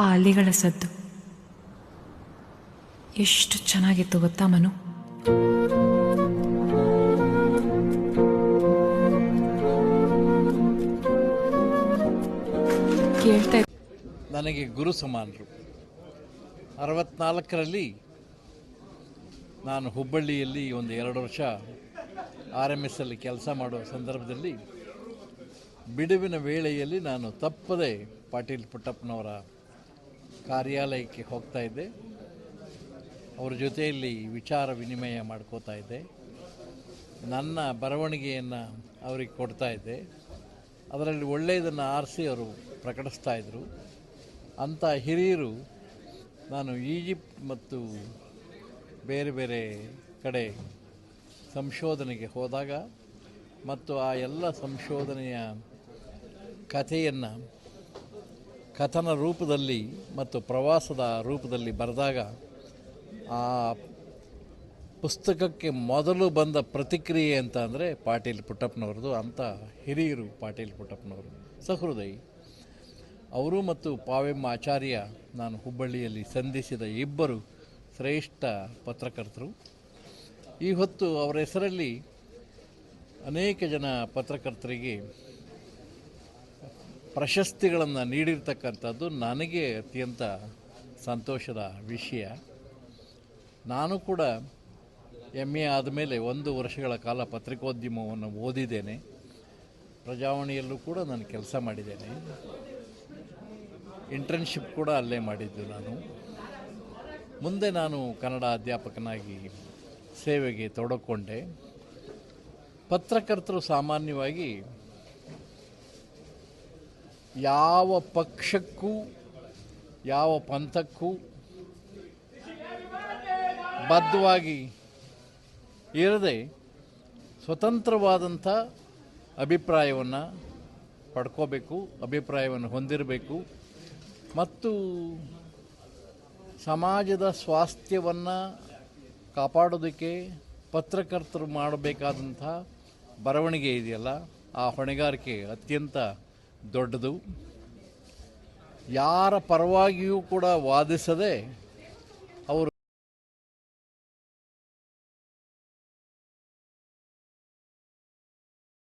ಆ ಅಲ್ಲಿಗಳ ಸದ್ದು. ಎಷ್ಟು ಚೆನ್ನಾಗಿತ್ತು ಗೊತ್ತಾ ಮನು? ನನಗೆ ಗುರು ಸಮಾನರು. ಅರವತ್ನಾಲ್ಕರಲ್ಲಿ ನಾನು ಹುಬ್ಬಳ್ಳಿಯಲ್ಲಿ ಒಂದು ಎರಡು ವರ್ಷ ಆರ್ ಎಂ ಎಸ್ ಅಲ್ಲಿ ಕೆಲಸ ಮಾಡುವ ಸಂದರ್ಭದಲ್ಲಿ ಬಿಡುವಿನ ವೇಳೆಯಲ್ಲಿ ನಾನು ತಪ್ಪದೆ ಪಾಟೀಲ್ ಪುಟ್ಟಪ್ಪನವರ ಕಾರ್ಯಾಲಯಕ್ಕೆ ಹೋಗ್ತಾ ಇದ್ದೆ. ಅವರ ಜೊತೆಯಲ್ಲಿ ವಿಚಾರ ವಿನಿಮಯ ಮಾಡ್ಕೋತಾ ಇದ್ದೆ. ನನ್ನ ಬರವಣಿಗೆಯನ್ನು ಅವರಿಗೆ ಕೊಡ್ತಾ ಇದ್ದೆ. ಅದರಲ್ಲಿ ಒಳ್ಳೆಯದನ್ನು ಆರಿಸಿ ಅವರು ಪ್ರಕಟಿಸ್ತಾ ಇದ್ದರು ಅಂಥ ಹಿರಿಯರು ನಾನು ಈಜಿಪ್ಟ್ ಮತ್ತು ಬೇರೆ ಬೇರೆ ಕಡೆ ಸಂಶೋಧನೆಗೆ ಹೋದಾಗ ಮತ್ತು ಆ ಎಲ್ಲ ಸಂಶೋಧನೆಯ ಕಥೆಯನ್ನು ಕಥನ ರೂಪದಲ್ಲಿ ಮತ್ತು ಪ್ರವಾಸದ ರೂಪದಲ್ಲಿ ಬರೆದಾಗ ಆ ಪುಸ್ತಕಕ್ಕೆ ಮೊದಲು ಬಂದ ಪ್ರತಿಕ್ರಿಯೆ ಅಂತ ಅಂದರೆ ಪಾಟೀಲ್ ಪುಟ್ಟಪ್ಪನವ್ರದ್ದು, ಅಂತ ಹಿರಿಯರು ಪಾಟೀಲ್ ಪುಟ್ಟಪ್ಪನವರು. ಸಹೃದಯಿ, ಅವರು ಮತ್ತು ಪಾವೆಮ್ಮ ಆಚಾರ್ಯ ನಾನು ಹುಬ್ಬಳ್ಳಿಯಲ್ಲಿ ಸಂಧಿಸಿದ ಇಬ್ಬರು ಶ್ರೇಷ್ಠ ಪತ್ರಕರ್ತರು. ಈ ಹೊತ್ತು ಅವರ ಹೆಸರಲ್ಲಿ ಅನೇಕ ಜನ ಪತ್ರಕರ್ತರಿಗೆ ಪ್ರಶಸ್ತಿಗಳನ್ನು ನೀಡಿರ್ತಕ್ಕಂಥದ್ದು ನನಗೆ ಅತ್ಯಂತ ಸಂತೋಷದ ವಿಷಯ. ನಾನು ಕೂಡ ಎಂ ಎ ಆದಮೇಲೆ ಒಂದು ವರ್ಷಗಳ ಕಾಲ ಪತ್ರಿಕೋದ್ಯಮವನ್ನು ಓದಿದ್ದೇನೆ. ಪ್ರಜಾವಾಣಿಯಲ್ಲೂ ಕೂಡ ನಾನು ಕೆಲಸ ಮಾಡಿದ್ದೇನೆ. ಇಂಟರ್ನ್ಶಿಪ್ ಕೂಡ ಅಲ್ಲೇ ಮಾಡಿದ್ದು ನಾನು. ಮುಂದೆ ನಾನು ಕನ್ನಡ ಅಧ್ಯಾಪಕನಾಗಿ ಸೇವೆಗೆ ತೊಡಕೊಂಡೆ. ಪತ್ರಕರ್ತರು ಸಾಮಾನ್ಯವಾಗಿ ಯಾವ ಪಕ್ಷಕ್ಕೂ, ಯಾವ ಪಂಥಕ್ಕೂ ಬದ್ಧವಾಗಿ ಇರದೆ ಸ್ವತಂತ್ರವಾದಂಥ ಅಭಿಪ್ರಾಯವನ್ನು ಪಡ್ಕೋಬೇಕು, ಅಭಿಪ್ರಾಯವನ್ನು ಹೊಂದಿರಬೇಕು ಮತ್ತು ಸಮಾಜದ ಸ್ವಾಸ್ಥ್ಯವನ್ನು ಕಾಪಾಡೋದಕ್ಕೆ ಪತ್ರಕರ್ತರು ಮಾಡಬೇಕಾದಂಥ ಬರವಣಿಗೆ ಇದೆಯಲ್ಲ, ಆ ಹೊಣೆಗಾರಿಕೆ ಅತ್ಯಂತ ದೊಡ್ಡದು. ಯಾರ ಪರವಾಗಿಯೂ ಕೂಡ ವಾದಿಸದೆ